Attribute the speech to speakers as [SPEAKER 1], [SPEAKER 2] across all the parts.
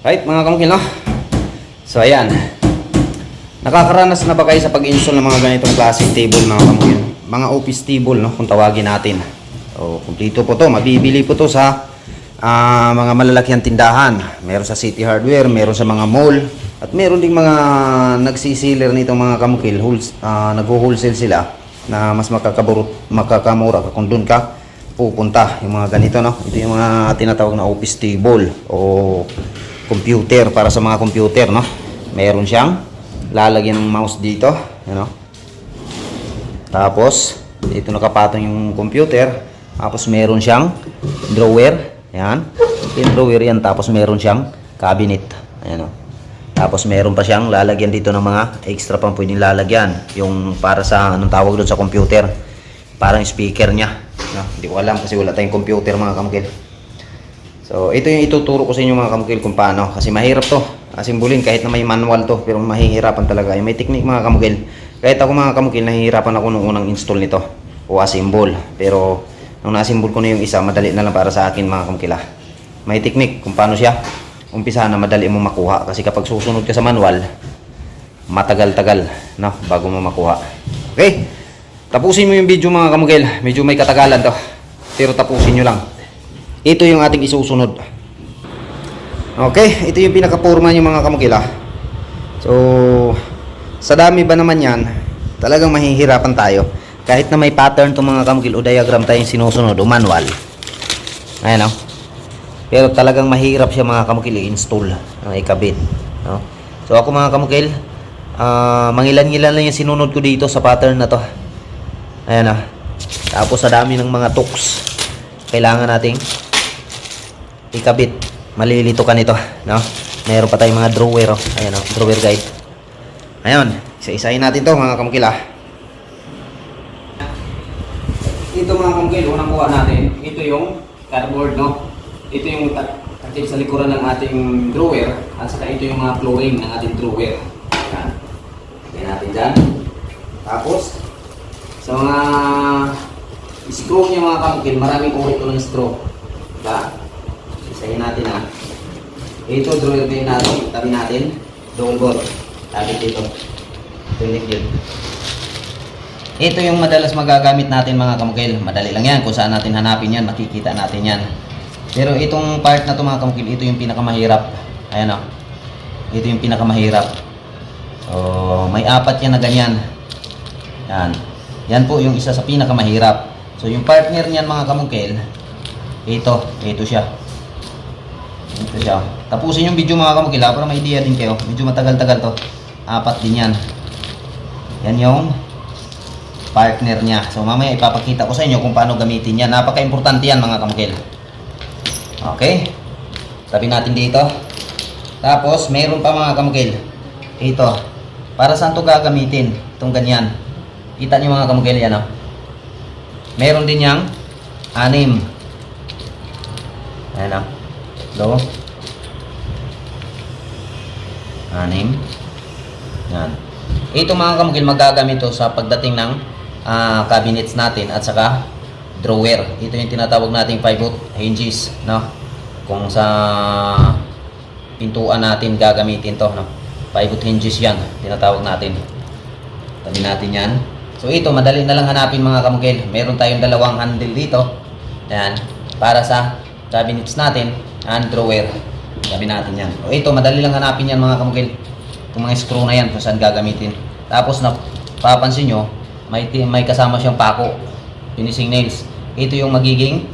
[SPEAKER 1] Right, mga kamukil, no? So, ayan. Nakakaranas na ba kayo sa pag-install ng mga ganitong klaseng table, mga kamukil? Mga office table, no? Kung tawagin natin. So, kumplito po to. Mabibili po to sa ah, mga malalakihan tindahan. Meron sa City Hardware, meron sa mga mall. At meron ding mga nagsisiler nitong mga kamukil. Wholes, ah, nag-wholesale sila na mas makakaburot, makakamura ka kung doon ka pupunta. Yung mga ganito, no? Ito yung mga tinatawag na office table o computer para sa mga computer, no? Meron siyang lalagyan ng mouse dito, you know? Tapos, dito nakapatong yung computer. Tapos meron siyang drawer, yan. Yung drawer yan, tapos meron siyang cabinet, ayan o. Tapos meron pa siyang lalagyan dito ng mga extra pang pwedeng lalagyan. Yung para sa, anong tawag doon sa computer. Parang speaker niya. No? Hindi ko alam kasi wala tayong computer mga kamukil. So, ito yung ituturo ko sa inyo mga kamukil kung paano. Kasi mahirap to. Asimbulin kahit na may manual to. Pero mahihirapan talaga. Yung may technique mga kamukil. Kahit ako mga kamukil, nahihirapan ako nung unang install nito. O asimbol. Pero, nung na-asimbol ko na yung isa, madali na lang para sa akin mga kamukil ah. May technique kung paano siya. Umpisa na madali mo makuha. Kasi kapag susunod ka sa manual, matagal-tagal no? bago mo makuha. Okay? Tapusin mo yung video mga kamukil. Medyo may katagalan to. Pero tapusin nyo lang. Ito yung ating isusunod. Okay, ito yung pinaka-forma yung mga kamukila. So, sa dami ba naman yan, talagang mahihirapan tayo. Kahit na may pattern to mga kamukil o diagram tayong sinusunod o manual. Ayan o. Pero talagang mahirap siya mga kamukil i-install ang ikabit. No? So ako mga kamukil, ah, mangilan-ngilan lang yung sinunod ko dito sa pattern na to. Ayan o. Tapos sa dami ng mga tools, kailangan nating ikabit. Malilito ka nito, no? Meron pa tayong mga drawer, oh. Ayan, oh, drawer guide. Ayun, isa-isahin natin to mga kamukila. Ito mga kamukil, unang kuha natin. Ito yung cardboard, no? Ito yung ta- takip sa likuran ng ating drawer. At saka ito yung mga flooring ng ating drawer. Ayan. Lagyan natin dyan. Tapos, sa mga screw niya mga kamukil, maraming uri ito ng screw. Diba? Isahin natin ha. Ito, drawer din natin. Tabi natin. Double bore. Tabi dito. Tulik yun. Ito yung madalas magagamit natin mga kamukil. Madali lang yan. Kung saan natin hanapin yan, makikita natin yan. Pero itong part na to mga kamukil, ito yung pinakamahirap. Ayan o. Ito yung pinakamahirap. So, may apat yan na ganyan. Yan. Yan po yung isa sa pinakamahirap. So, yung partner niyan mga kamukil, ito, ito siya. Ito siya. Tapusin yung video mga kamukil ha, para may idea din kayo. Medyo matagal-tagal to. Apat din yan. Yan yung partner niya. So mamaya ipapakita ko sa inyo kung paano gamitin yan. Napaka-importante yan mga kamukil. Okay. Tabi natin dito. Tapos, meron pa mga kamukil. Ito. Para saan to gagamitin? Itong ganyan. Kita niyo mga kamukil yan oh. Meron din yang anim. Ayan oh. Do. Anim. Yan. Ito mga kamukil magagamit to sa pagdating ng ah, cabinets natin at saka drawer. Ito yung tinatawag nating pivot hinges, no? Kung sa pintuan natin gagamitin to, no? Pivot hinges yan, tinatawag natin. Tabi natin yan. So ito, madali na lang hanapin mga kamukil. Meron tayong dalawang handle dito. Ayan, para sa cabinets natin and drawer. Tabi natin yan. O ito, madali lang hanapin yan mga kamukil. Itong mga screw na yan kung saan gagamitin. Tapos na papansin nyo, may, may kasama siyang pako. Finishing nails. Ito yung magiging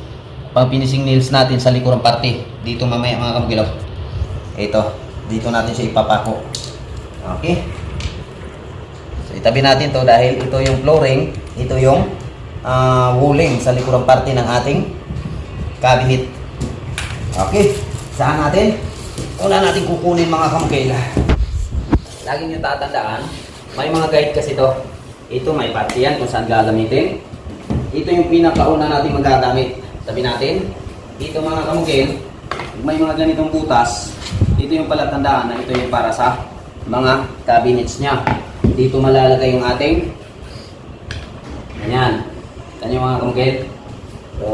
[SPEAKER 1] pang finishing nails natin sa likurang parte. Dito mamaya mga kamugilaw. Ito. Dito natin siya ipapako. Okay. So itabi natin to dahil ito yung flooring. Ito yung ah, wooling sa likurang parte ng ating cabinet. Okay. Saan natin? Una natin kukunin mga kamukila. Lagi nyo tatandaan, may mga guide kasi to. Ito may parte yan kung saan gagamitin. Ito yung pinakauna natin magagamit. Sabi natin, dito mga kamukil, may mga ganitong butas. Ito yung palatandaan na ito yung para sa mga cabinets niya. Dito malalagay yung ating ganyan. Ganyan mga kamukil. So,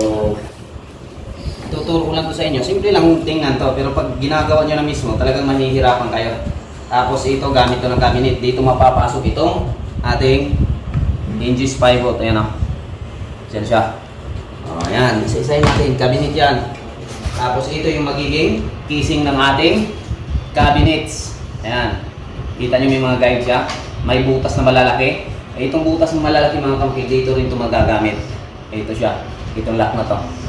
[SPEAKER 1] Ituturo ko lang to sa inyo. Simple lang tingnan to, pero pag ginagawa nyo na mismo, talagang mahihirapan kayo. Tapos ito, gamit to ng cabinet. Dito mapapasok itong ating hinges 5 volt. Ayan o. Diyan siya. O, ayan. Isa-isahin natin. Cabinet yan. Tapos ito yung magiging casing ng ating cabinets. Ayan. Kita nyo may mga guide siya. May butas na malalaki. Eh, itong butas na malalaki mga kamkid, dito rin ito magagamit. Ito siya. Itong lock na to.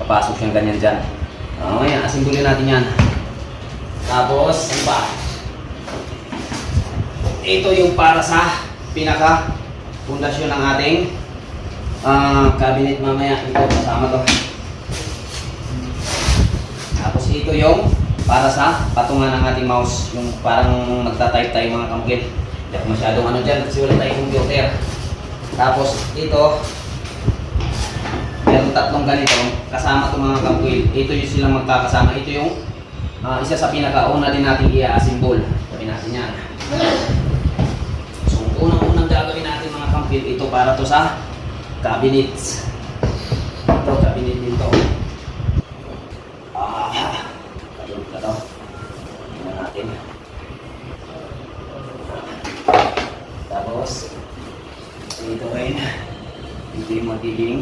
[SPEAKER 1] Papasok siyang ganyan dyan. O, ayan. Asimbulin natin yan. Tapos, ano pa? Ito yung para sa pinaka pundasyon ng ating ah, cabinet mamaya. Ito, kasama to. Tapos ito yung para sa patungan ng ating mouse. Yung parang magta-type tayo mga kamukit. Hindi ako masyadong ano dyan kasi wala tayong computer. Tapos ito, meron tatlong ganito. Kasama itong mga kamukit. Ito yung silang magkakasama. Ito yung ah, isa sa pinakauna din natin i-assemble. Sabi natin yan. So, unang-unang gagawin natin mga kamukit, ito para to sa cabinets. Ito, cabinet din to. Ah, kalog na to. Natin. Tapos, dito rin. Dito yung magiging.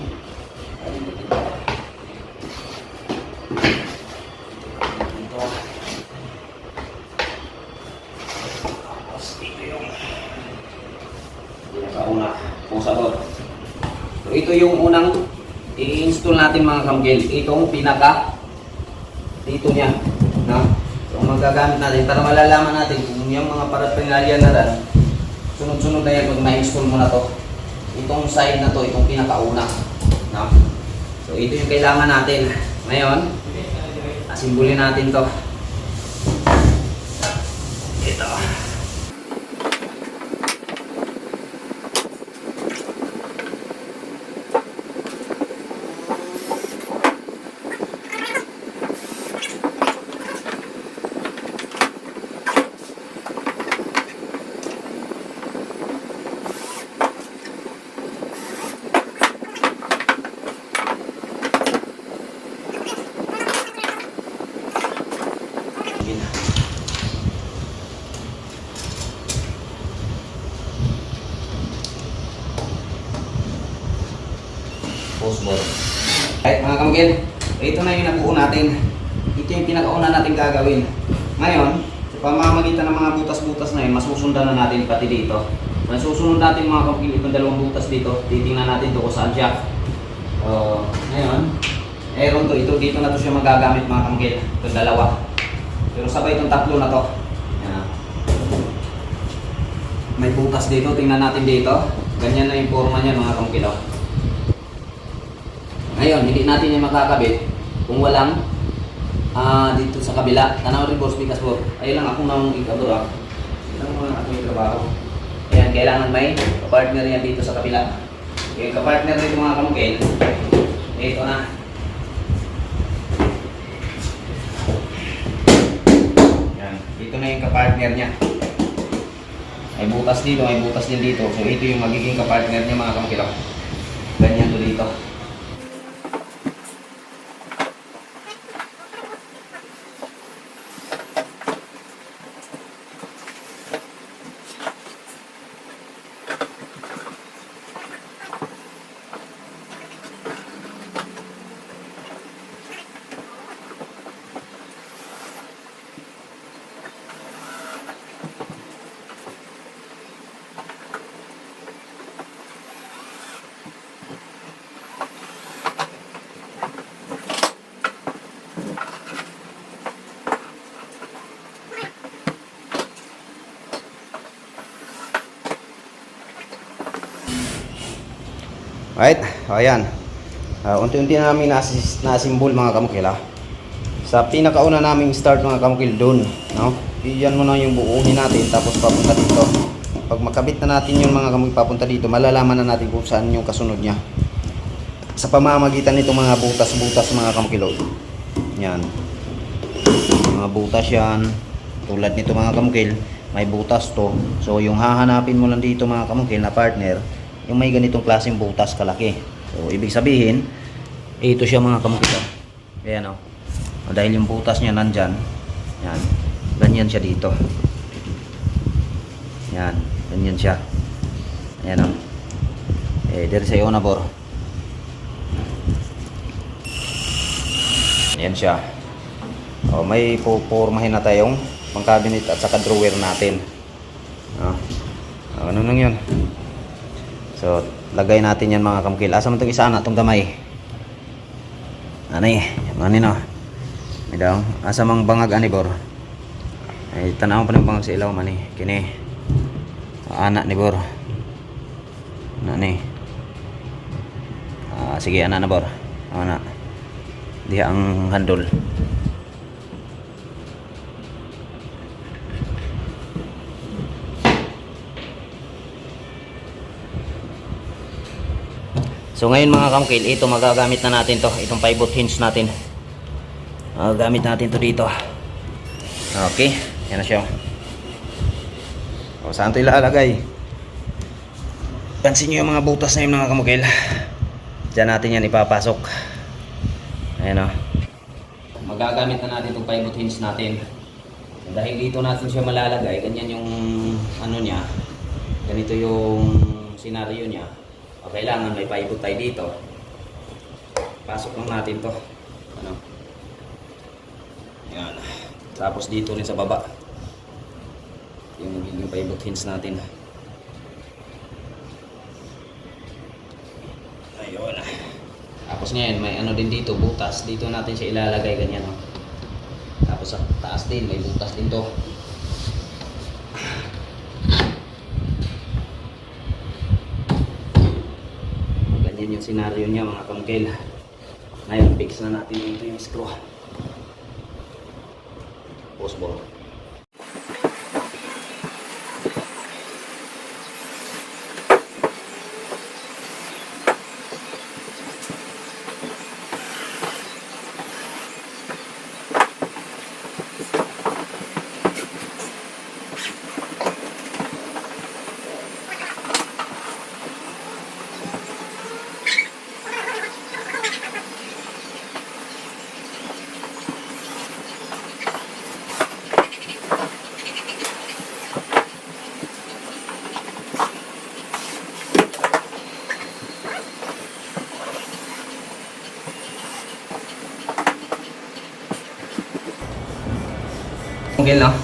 [SPEAKER 1] Pinakauna. Pusador. So, ito yung unang i-install natin mga kamgel. Itong pinaka dito niya. No? So, ang magagamit natin para malalaman natin kung yung mga paraphernalia na rin, sunod-sunod na yan pag ma-install mo na to. Itong side na to, itong pinakauna. So, ito yung kailangan natin. Ngayon, asimbulin natin to. Ito. Sige na. Post ball. Mga kamagil, ito na yung nabuo natin. Ito yung pinakauna natin gagawin. Ngayon, sa pamamagitan ng mga butas-butas na yun, masusundan na natin pati dito. Masusunod natin mga kamagil, itong dalawang butas dito. Titingnan natin to kung saan siya. Uh, ngayon, meron to. Ito, dito na to siya magagamit mga kamagil. Ito dalawa. Pero sabay itong tatlo na to. Yan. May butas dito, tingnan natin dito. Ganyan na yung forma niya mga kamkilaw. Ngayon, hindi natin yung makakabit kung walang ah dito sa kabila. Tanaw rin bikas po. Ayun lang ako nang ikabura. Yun lang mga ako yung trabaho. Ayan, kailangan may partner yan dito sa kabila. Yung kapartner nito mga kamukil, ito na. Yan. Ito na yung kapartner niya. May butas dito, may butas din dito. So ito yung magiging kapartner niya mga kamkilaw. Ganyan to dito. Right? Ayan. Uh, unti-unti na namin nasis, nasimbol mga kamukila. Sa pinakauna naming start mga kamukil doon, no? Iyan mo na yung buuhin natin tapos papunta dito. Pag makabit na natin yung mga kamukil papunta dito, malalaman na natin kung saan yung kasunod niya. Sa pamamagitan nitong mga butas-butas mga kamukilo. Yan. Mga butas yan. Tulad nito mga kamukil, may butas to. So yung hahanapin mo lang dito mga kamukil na partner, yung may ganitong klaseng butas kalaki. So, ibig sabihin,
[SPEAKER 2] Ito siya mga kamukil. oh. Ayan o. O, dahil yung butas niya nandyan. Yan. Ganyan siya dito. Yan. Ganyan siya. Ayan o. Eh, dito sa na bor. Ayan siya. O, may pupurmahin na tayong pang cabinet at saka drawer natin. O. O, ano lang yun? So, lagay natin yan mga kamukil. Asa man itong isa na, itong gamay. Ano eh, ano no? May daw, asa mang bangag anibor. Ay tanaw pa ng bangag sa ilaw man eh. Kini. Anak ni bor. Ano ni? Ah, sige anak na bor. Anak. Diha ang handol. So ngayon mga kamkil, ito magagamit na natin to, itong pivot hinge natin. Magagamit natin to dito. Okay, yan na siya. O saan ito ilalagay? Pansin nyo yung mga butas na yun mga kamukil. Diyan natin yan ipapasok. Ayan o. Magagamit na natin itong pivot hinge natin. Dahil dito natin siya malalagay, ganyan yung ano niya. Ganito yung senaryo niya. O kailangan may pivot tayo dito. Pasok lang natin to. Ano? Yan. Tapos dito rin sa baba. Yung magiging pivot hinge natin. Ayun. Tapos ngayon, may ano din dito, butas. Dito natin siya ilalagay ganyan. Oh. Tapos sa taas din, may butas din to. Ganyan yung senaryo niya mga kamkel. Ngayon, fix na natin dito yung screw. Okay no?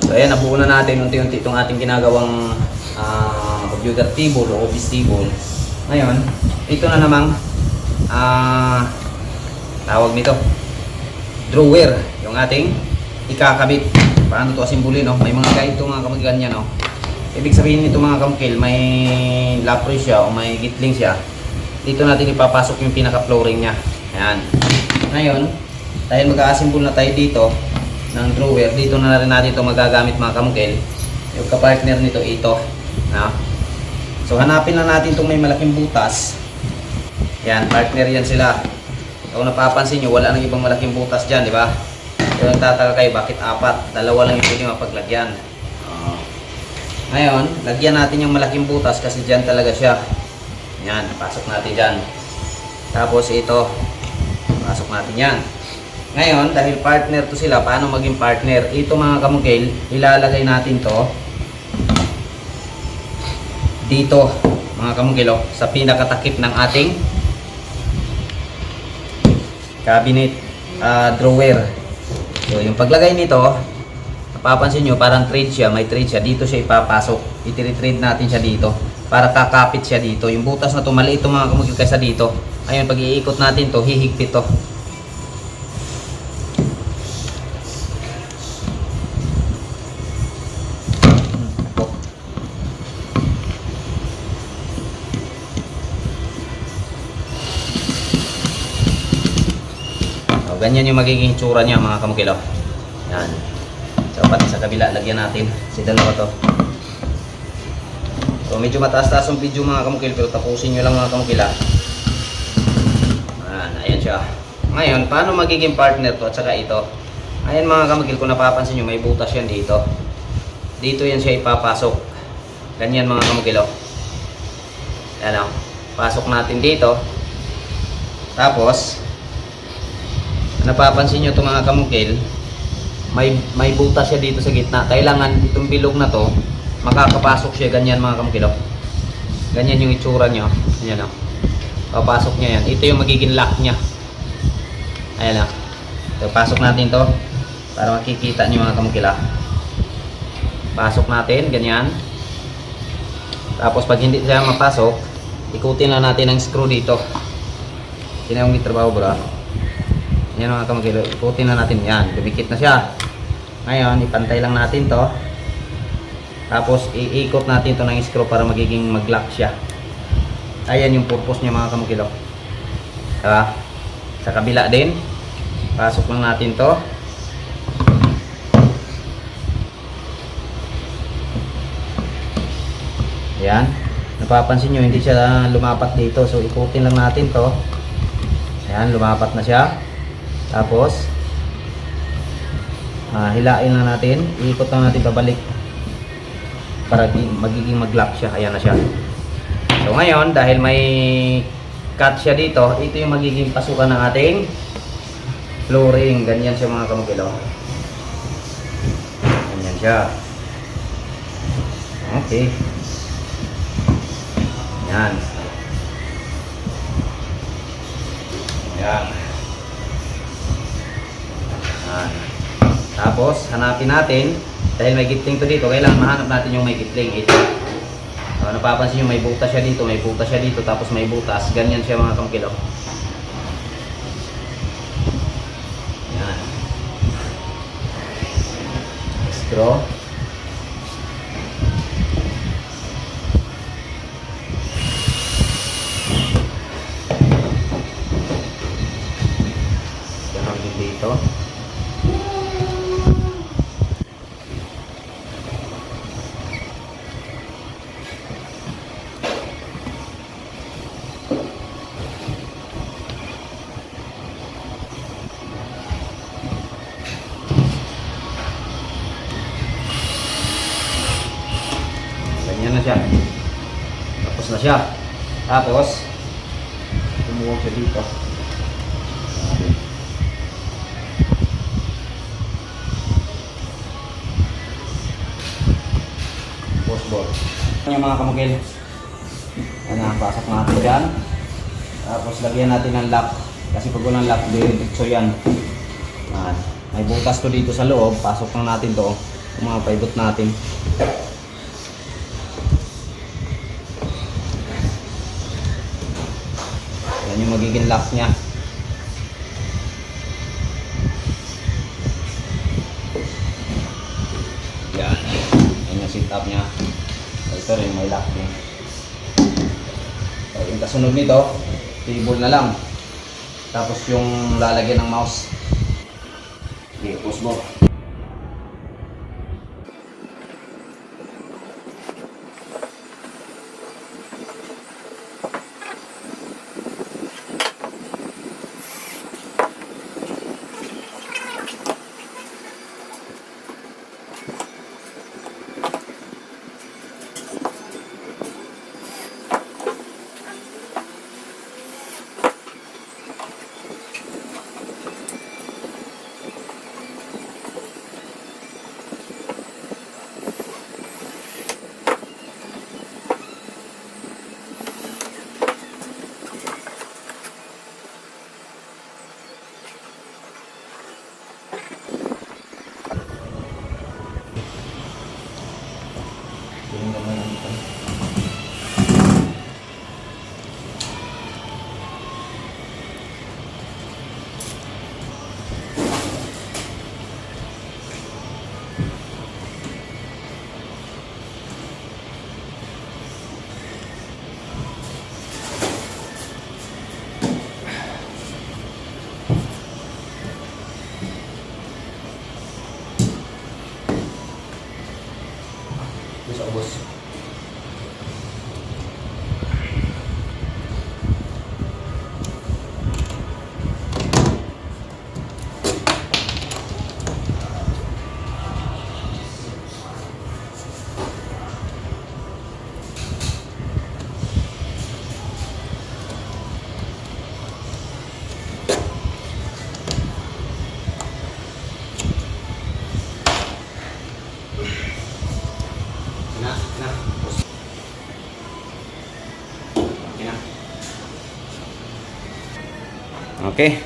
[SPEAKER 2] So ayan, nabuo na natin unti-unti itong ating ginagawang ah, computer table o office table. Ngayon, ito na namang ah, tawag nito drawer yung ating ikakabit. Paano to asimbuli no? May mga guide to mga kamagyan niya no. Ibig sabihin nito mga kamkil, may lapre siya o may gitling siya. Dito natin ipapasok yung pinaka-flooring niya. Ayan. Ngayon, dahil mag-a-assemble na tayo dito, ng drawer. Dito na rin natin ito magagamit mga kamukil. Yung kapartner nito ito. No? So hanapin lang natin itong may malaking butas. Yan, partner yan sila. Kung napapansin nyo, wala nang ibang malaking butas dyan, di ba? Kung nagtataka kayo, bakit apat? Dalawa lang yung pwede mapaglagyan. Oh. Ngayon, lagyan natin yung malaking butas kasi dyan talaga siya. Yan, pasok natin dyan. Tapos ito, pasok natin yan. Ngayon, dahil partner to sila, paano maging partner? Ito mga kamukil, ilalagay natin to dito, mga kamukil, oh, sa pinakatakip ng ating cabinet ah, drawer. So, yung paglagay nito, napapansin nyo, parang thread siya, may thread siya. Dito siya ipapasok. Itiri-thread natin siya dito para kakapit siya dito. Yung butas na to, maliit to mga kamukil kaysa dito. Ayun, pag iikot natin to, hihigpit to. Ganyan yung magiging tsura niya mga kamukilaw. Yan. So, pati sa kabila, lagyan natin. Si dalawa to. So, medyo mataas-taas yung video mga kamukil, pero tapusin nyo lang mga kamukila. Ayan, ayan siya. Ngayon, paano magiging partner to at saka ito? Ayan mga kamukil, kung napapansin nyo, may butas yan dito. Dito yan siya ipapasok. Ganyan mga kamukilaw. Ayan o. Pasok natin dito. Tapos, napapansin nyo ito mga kamukil, may, may butas siya dito sa gitna. Kailangan itong bilog na to, makakapasok siya ganyan mga kamukil. oh. Ganyan yung itsura nyo. Ganyan o. Papasok niya yan. Ito yung magiging lock niya. Ayan o. So, pasok natin to para makikita nyo mga kamukila. Pasok natin, ganyan. Tapos pag hindi siya mapasok, ikutin na natin ang screw dito. Yan yung trabaho bro. Yan mga kamukila. Ikutin na natin yan. Dumikit na siya. Ngayon, ipantay lang natin to. Tapos iikot natin to ng screw para magiging mag-lock siya. Ayan yung purpose niya mga kamukilo. Diba? Sa kabila din. Pasok lang natin to. Ayan. Napapansin nyo, hindi siya lumapat dito. So, ikutin lang natin to. Ayan, lumapat na siya. Tapos, ah, hilain lang natin. Iikot lang natin pabalik. Para magiging mag-lock siya. Ayan na siya. So, ngayon, dahil may cut siya dito, ito yung magiging pasukan ng ating flooring. Ganyan siya mga kamukilo. Ganyan siya. Okay. Yan. Yan. Yan. Tapos, hanapin natin, dahil may gitling to dito, kailangan mahanap natin yung may gitling. Ito. So, napapansin nyo, may butas siya dito, may butas siya dito, tapos may butas. Ganyan siya mga kamkilo. Yan. Straw. Siya. Tapos, tumuwag siya dito. Post ball. Yan yung mga kamukil. Yan na, pasok natin dyan. Tapos lagyan natin ng lock. Kasi pag walang lock, diretso yan. Yan. May butas to dito sa loob. Pasok lang natin to. Yung mga paibot natin. Yan yung magiging lock niya. Yan. Yan yung setup niya. Ito rin, may lock din. So, yung kasunod nito, table na lang. Tapos yung lalagyan ng mouse. Okay, push mo. Doon Okay.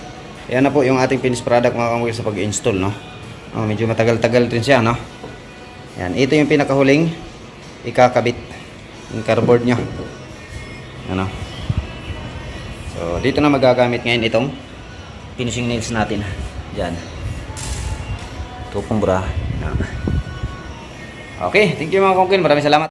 [SPEAKER 2] Yan na po yung ating finished product mga kangkil sa pag-install, no? Oh, medyo matagal-tagal din siya, no? Yan, ito yung pinakahuling ikakabit yung cardboard nyo. Ano? So, dito na magagamit ngayon itong finishing nails natin. Yan. Ito pong bra. Okay, thank you mga kongkin. Maraming salamat.